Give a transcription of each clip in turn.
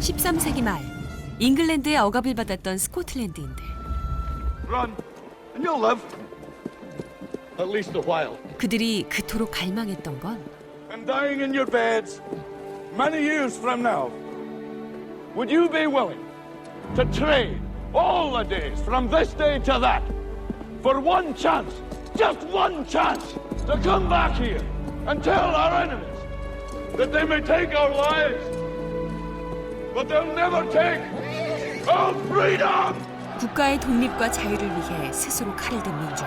13세기 말 잉글랜드의 억압을 받았던 스코틀랜드인데 Run, and you'll live. At least a while. 그들이 그토록 갈망했던 건 And dying in your beds, many years from now, would you be willing to trade all the days from this day to that for one chance, just one chance, to come back here and tell our enemies that they may take our lives, 국가의 독립과 자유를 위해 스스로 칼을 든 민족.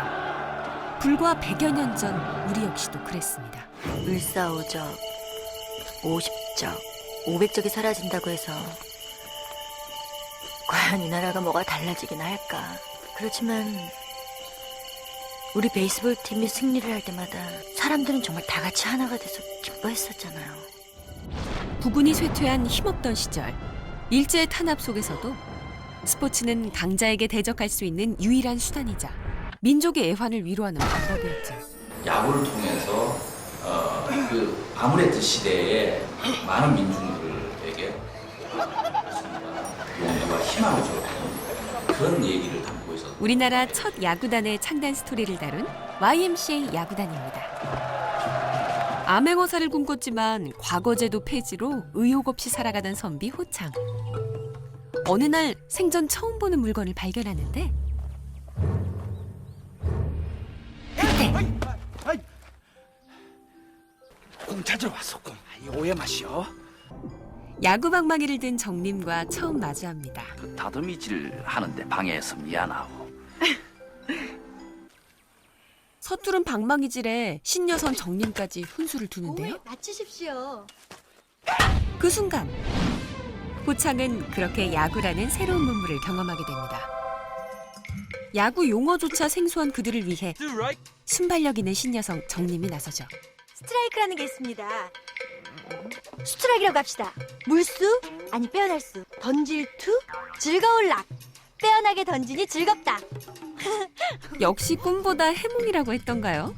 불과 100여 년 전 우리 역시도 그랬습니다. 을사오적, 오십적, 오백적이 사라진다고 해서 과연 이 나라가 뭐가 달라지긴 할까. 그렇지만 우리 베이스볼 팀이 승리를 할 때마다 사람들은 정말 다 같이 하나가 돼서 기뻐했었잖아요. 부군이 쇠퇴한 힘없던 시절 일제의 탄압 속에서도 스포츠는 강자에게 대적할 수 있는 유일한 수단이자 민족의 애환을 위로하는 방법이었죠. 야구를 통해서 어, 그 아무레트 시대에 많은 민중들에게 용기와 희망을 줬던 그런 얘기를 담고 있었던 우리나라 첫 야구단의 창단 스토리를 다룬 YMCA 야구단입니다. 암행어사를 꿈꿨지만 과거제도 폐지로 의욕 없이 살아가던 선비 호창. 어느 날 생전 처음 보는 물건을 발견하는데 공 찾으러 왔어 공. 이 오해 마시오. 야구 방망이를 든 정림과 처음 마주합니다. 다듬이질 하는데 방해해서 미안하고 서투른 방망이질에 신여선 정림까지 훈수를 두는데요. 마치십시오. 그 순간 호창은 그렇게 야구라는 새로운 문물을 경험하게 됩니다. 야구 용어조차 생소한 그들을 위해 순발력 있는 신여성 정림이 나서죠. 스트라이크라는 게 있습니다. 스트라이크라고 합시다. 물수 아니 빼어날 수 던질 투 즐거울 락 빼어나게 던지니 즐겁다. 역시 꿈보다 해몽이라고 했던가요?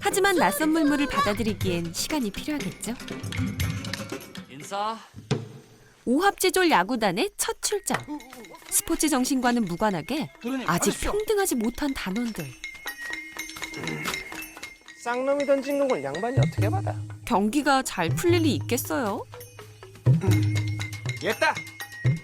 하지만 낯선 물물을 받아들이기엔 시간이 필요하겠죠. 인사 오합지졸 야구단의 첫 출장. 스포츠 정신과는 무관하게 아직 평등하지 못한 단원들. 쌍놈이 던진 공을 양반이 어떻게 받아? 경기가 잘 풀릴 리 있겠어요? 됐다.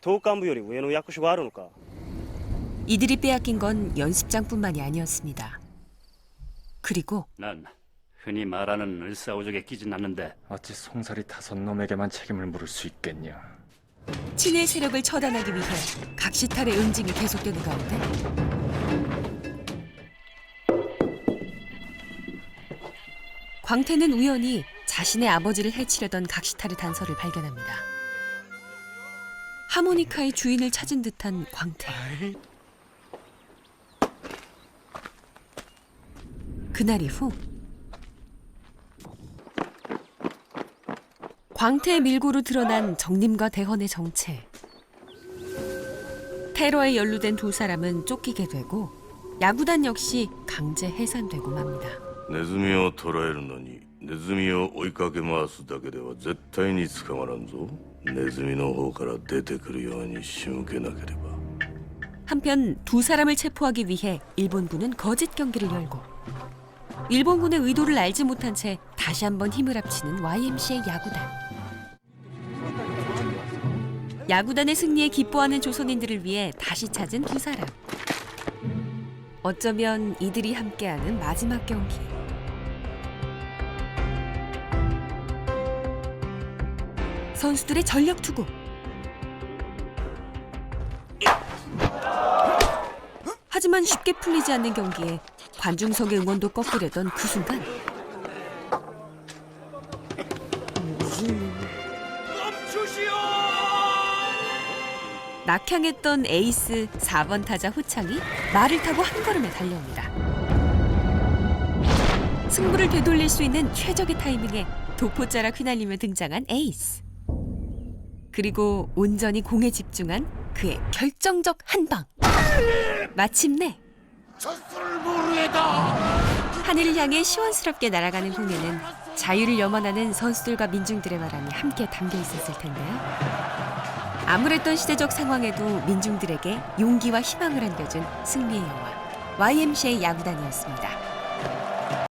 党幹部より上の役所があるのか 이들이 빼앗긴 건 연습장뿐만이 아니었습니다. 그리고 난 흔히 말하는 을사오적에 끼진 않는데 어찌 송사리 다섯 놈에게만 책임을 물을 수 있겠냐 친일 세력을 처단하기 위해 각시탈의 응징이 계속되는 가운데 광태는 우연히 자신의 아버지를 해치려던 각시탈의 단서를 발견합니다. 하모니카의 주인을 찾은 듯한 광태. 그날 이후 광태의 밀고로 드러난 정림과 대헌의 정체. 테러에 연루된 두 사람은 쫓기게 되고 야구단 역시 강제 해산되고 맙니다. ネズミを捕らえるのに ネズミを追いかけ回すだけでは絶対に捕まらんぞネズミの方から出てくるように仕向けなければ 한편 두 사람을 체포하기 위해 일본군은 거짓 경기를 열고 일본군의 의도를 알지 못한 채 다시 한번 힘을 합치는 YMCA 야구단. 야구단의 승리에 기뻐하는 조선인들을 위해 다시 찾은 두 사람. 어쩌면 이들이 함께하는 마지막 경기. 선수들의 전력 투구. 하지만 쉽게 풀리지 않는 경기에 관중석의 응원도 꺾이려던 그 순간! 낙향했던 에이스 4번 타자 후창이 말을 타고 한 걸음에 달려옵니다. 승부를 되돌릴 수 있는 최적의 타이밍에 도포자락 휘날리며 등장한 에이스. 그리고 온전히 공에 집중한 그의 결정적 한 방. 마침내 하늘을 향해 시원스럽게 날아가는 공에는 자유를 염원하는 선수들과 민중들의 바람이 함께 담겨 있었을 텐데요. 암울했던 시대적 상황에도 민중들에게 용기와 희망을 안겨준 승리의 영화 YMCA 야구단이었습니다.